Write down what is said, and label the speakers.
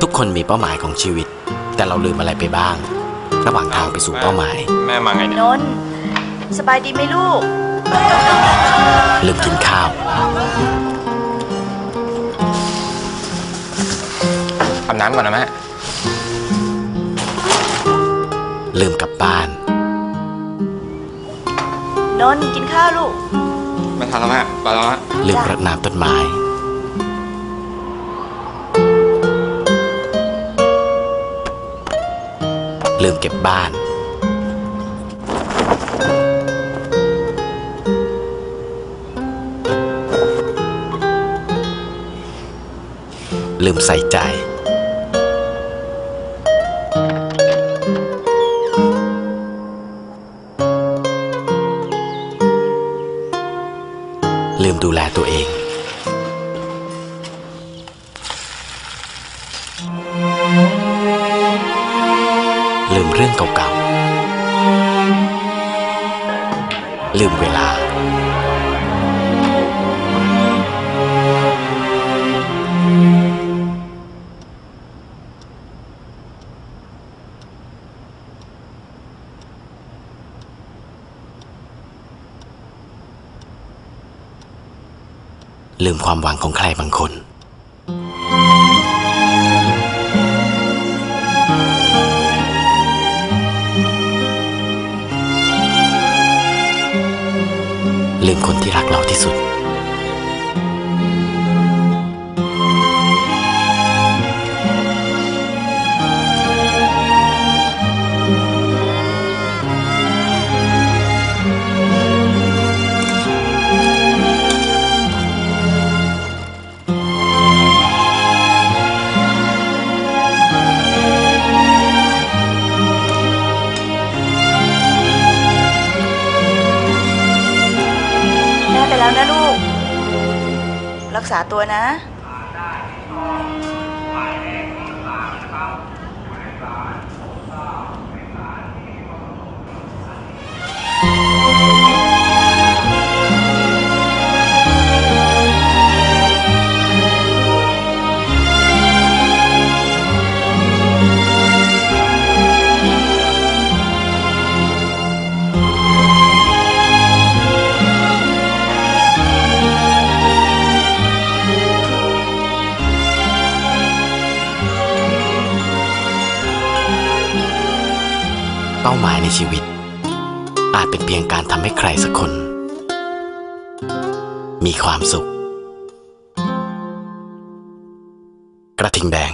Speaker 1: ทุกคนมีเป้าหมายของชีวิต แต่เราลืมอะไรไปบ้าง ระหว่างทางไปสู่เป้าหมาย
Speaker 2: แม่มาไงเนี่ย
Speaker 3: นนท์สบายดีไหมลูก
Speaker 1: ลืมกินข้าว
Speaker 2: อาบน้ำก่อนนะแม่
Speaker 1: ลืมกลับบ้าน
Speaker 3: นนท์กินข้าวลูก
Speaker 2: ไม่ทันแล้วแม่ไปแล้วฮะ
Speaker 1: ลืมรดน้ำต้นไม้ ลืมเก็บบ้าน ลืมใส่ใจ ลืมดูแลตัวเอง ลืมเรื่องเก่าๆ ลืมเวลา ลืมความหวังของใครบางคน ลืมคนที่รักเราที่สุด
Speaker 3: แล้วนะลูก รักษาตัวนะ
Speaker 1: เป้าหมายในชีวิต อาจเป็นเพียงการทำให้ใครสักคน มีความสุข กระทิงแดง